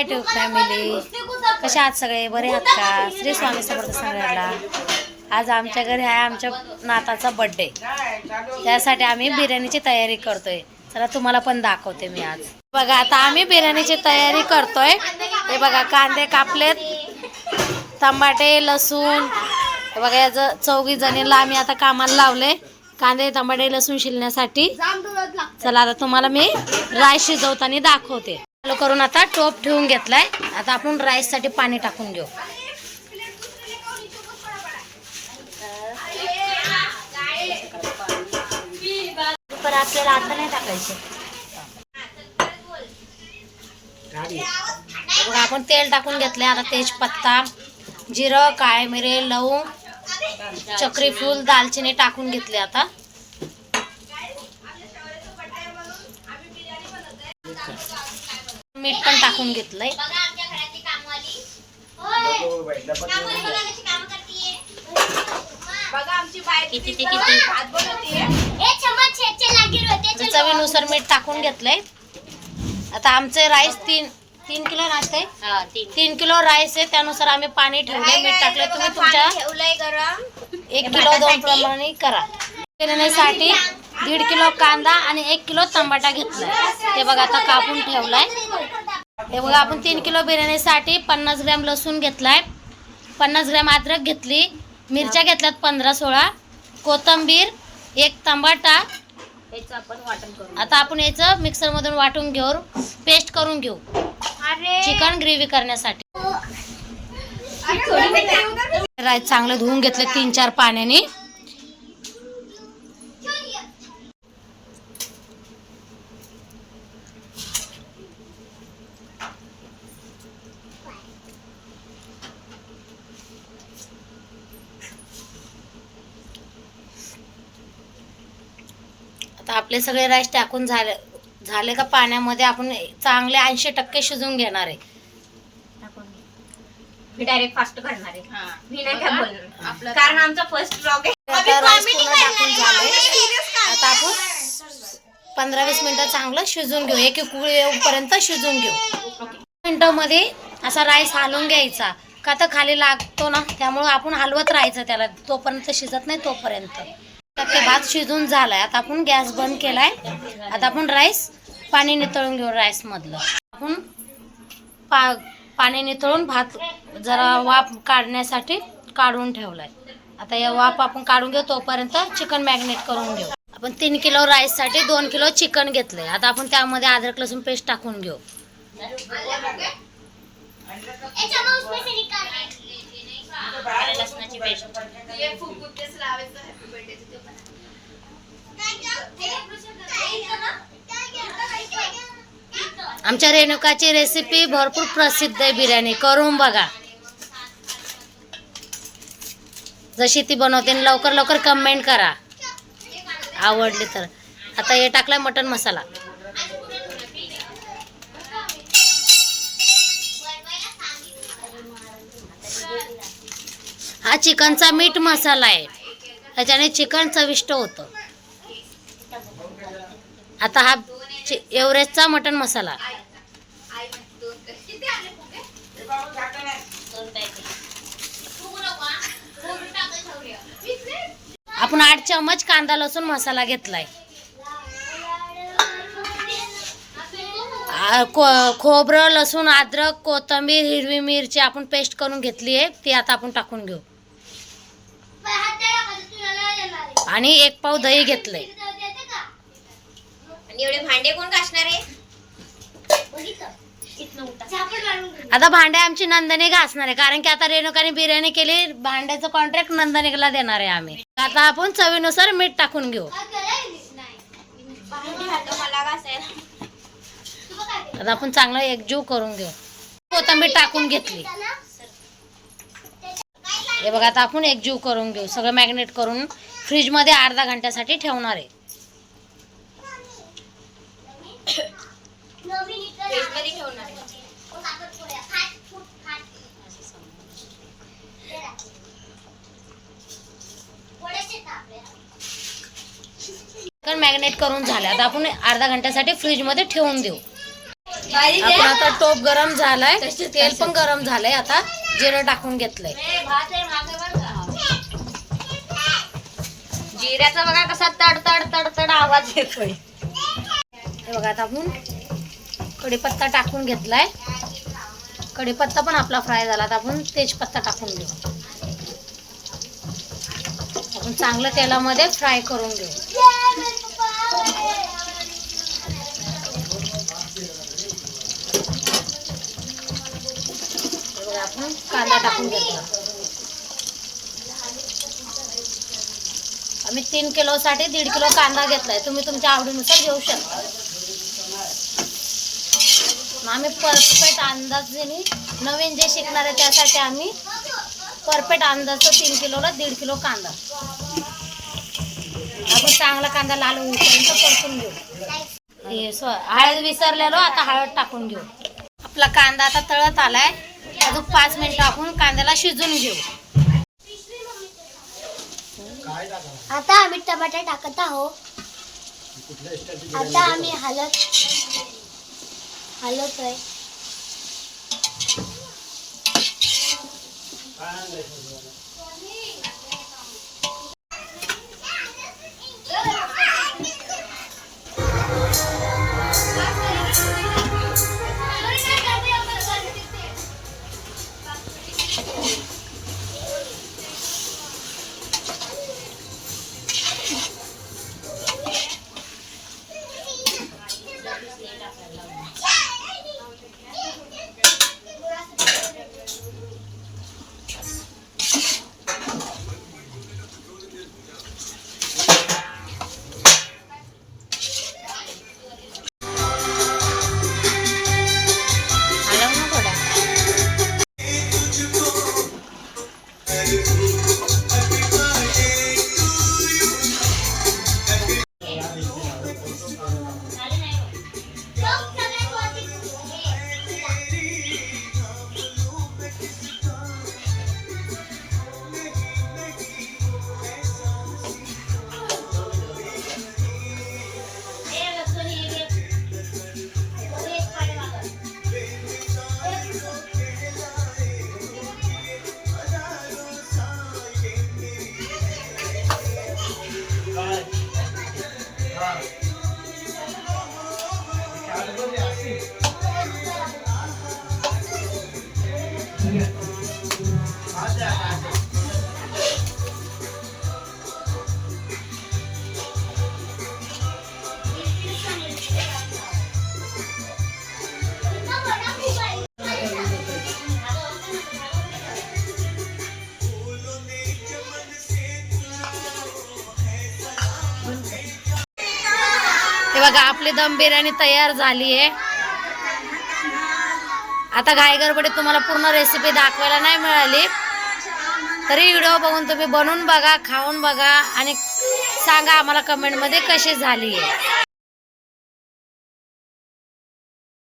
High to family कसे आहात सगळे? बरे आहात का? श्री स्वामी समर्थ सगळ्यांना आज आमच्या घरी आहे आमच्या नाताचा बड्डे त्यासाठी आम्ही बिर्याणीची तयारी करतोय. चला तुम्हाला पण दाखवते मी आज. बघा आता आम्ही बिर्याणीची तयारी करतोय. हे बघा कांदे कापलेत टमाटे लसूण. हे बघा याचं चौघी जणीला आम्ही आता कामाला लावले. कांदे टमाटे लसूण शिलण्यासाठी चला आता तुम्हाला मी राय शिजवताना दाखवते. चालू करून आता टोप ठेवून घेतलाय. आता आपण राईससाठी पाणी टाकून घेऊ. पर आपल्याला आता नाही टाकायचे. बघा आपण तेल टाकून घेतलंय. आता तेजपत्ता जिरं काळे मिरे लवंग चक्रीफूल दालचिनी टाकून घेतले आता. मीठ पण टाकून घेतलंय. किती ते किती चवीनुसार मीठ टाकून घेतलंय. आता आमचे राईस तीन तीन किलो राईस आहे तीन. किलो राईस आहे त्यानुसार आम्ही पाणी ठेवले मीठ टाकले तुम्ही तुमच्या एक किलो दोन प्रमाणे करा. बिर्याणीसाठी दीड किलो कांदा आणि एक किलो टमाटा घेतलाय. ते बघा आता कापून ठेवलाय. हे बघा आपण तीन किलो बिर्याणीसाठी पन्नास ग्रॅम लसूण घेतलाय. पन्नास ग्रॅम अद्रक घेतली. मिरच्या घेतल्यात पंधरा सोळा. कोथंबीर एक टमाटा याचं आपण वाटण करू. आता आपण याचं मिक्सरमधून वाटून घेऊ पेस्ट करून घेऊ. चिकन ग्रेव्ही करण्यासाठी. चांगलं धुवून घेतले तीन चार पाण्याने. आता आपले सगळे राईस टाकून झाले झाले का पाण्यामध्ये आपण चांगले ऐंशी टक्के शिजून घेणार आहे. मी डायरेक्ट फास्ट करणार आहे. मी नाही काय बोलणार कारण आमचा फर्स्ट ब्लॉग आहे. आता राईस पूर्ण टाकून झाले. आता आपण पंधरा वीस मिनिटं चांगलं शिजून घेऊ. एक एक उकळी येऊपर्यंत शिजून घेऊ. मिनिटामध्ये असा राईस हलवून घ्यायचा. का तर खाली लागतो ना त्यामुळं आपण हलवत राहायचं त्याला. तोपर्यंत शिजत नाही तोपर्यंत. टक्के भात शिजून झालाय. आता आपण गॅस बंद केलाय. आता आपण राईस पाणी नितळून घेऊ राईस मधलं. आपण पा पाणी नितळून भात जरा वाफ काढण्यासाठी काढून ठेवलाय. आता या वाफ आपण काढून घेऊ तोपर्यंत चिकन मॅग्नेट करून घेऊ. आपण तीन किलो राईससाठी दोन किलो चिकन घेतलंय. आता आपण त्यामध्ये अद्रक लसूण पेस्ट टाकून घेऊ. लसणाची पेस्ट. आमच्या रेणुकाची रेसिपी भरपूर प्रसिद्ध आहे बिर्याणी. करून बघा. जशी ती बनवते लवकर लवकर कमेंट करा. आवडली तर. आता हे टाकलाय मटन मसाला. हा चिकनचा मीठ मसाला आहे. त्याच्याने चिकन चविष्ट होतं. आता हा चि- एव्हरेजचा मटन मसाला. आपण आठ चमच कांदा लसूण मसाला घेतलाय. को- खोबरं लसूण अद्रक कोथिंबीर हिरवी मिरची आपण पेस्ट करून घेतली आहे ती आता आपण टाकून घेऊ. आणि एक पाव दही घेतलंय. आणि एवढे भांडे कोण घासणार आहे? आता भांडे आमची नंदने घासणार आहे कारण की आता रेणुकाने बिर्याणी केली भांड्याचं कॉन्ट्रॅक्ट नंदनेला देणार आहे आम्ही. आता आपण चवीनुसार मीठ टाकून घेऊ. आता आपण चांगलं एकजीव करून घेऊ. कोथिंबीर टाकून घेतली. हे बघा आता आपण एकजीव करून घेऊ. सगळं मॅग्नेट करून फ्रीजमध्ये अर्धा घंट्यासाठी ठेवणार आहे. चिकन मॅग्नेट करून झालं. आता आपण अर्धा घंट्यासाठी फ्रीजमध्ये ठेवून देऊ. आपण आता टोप गरम झालाय. तेल पण गरम झालंय. आता जिरं टाकून घेतलंय. जिऱ्याचा बघा कसा तड तड तड तड आवाज येतोय. हे बघा आता आपण कढीपत्ता टाकून घेतलाय. कढीपत्ता पण आपला फ्राय झाला. आता आपण तेजपत्ता टाकून घेऊ. आपण चांगलं तेलामध्ये फ्राय करून घेऊ. आपण कांदा टाकून घेतला. आम्ही तीन किलोसाठी दीड किलो कांदा घेतलाय. तुम्ही तुमच्या आवडीनुसार घेऊ शकता. आम्ही परफेक्ट अंदाजाने नवीन जे शिकणार आहे त्यासाठी आम्ही परफेक्ट अंदाजचं तीन किलोला दीड किलो कांदा. आपण चांगला कांदा लाल होईपर्यंत परतून घेऊ. हळद विसरलेलो आता हळद टाकून घेऊ. आपला कांदा आता तळत आलाय. अजून पाच मिनिटं आपण कांद्याला शिजून घेऊ. आता आम्ही टमाटे टाकत आहोत. आता आम्ही हलत हलत आहे. हे बघा आपली दम बिर्याणी तयार झाली आहे आता घायगरबडीत तुम्हाला पूर्ण रेसिपी दाखवायला नाही मिळाली. तरी व्हिडिओ बघून तुम्ही बनवून बघा खाऊन बघा आणि सांगा आम्हाला कमेंटमध्ये कशी झाली आहे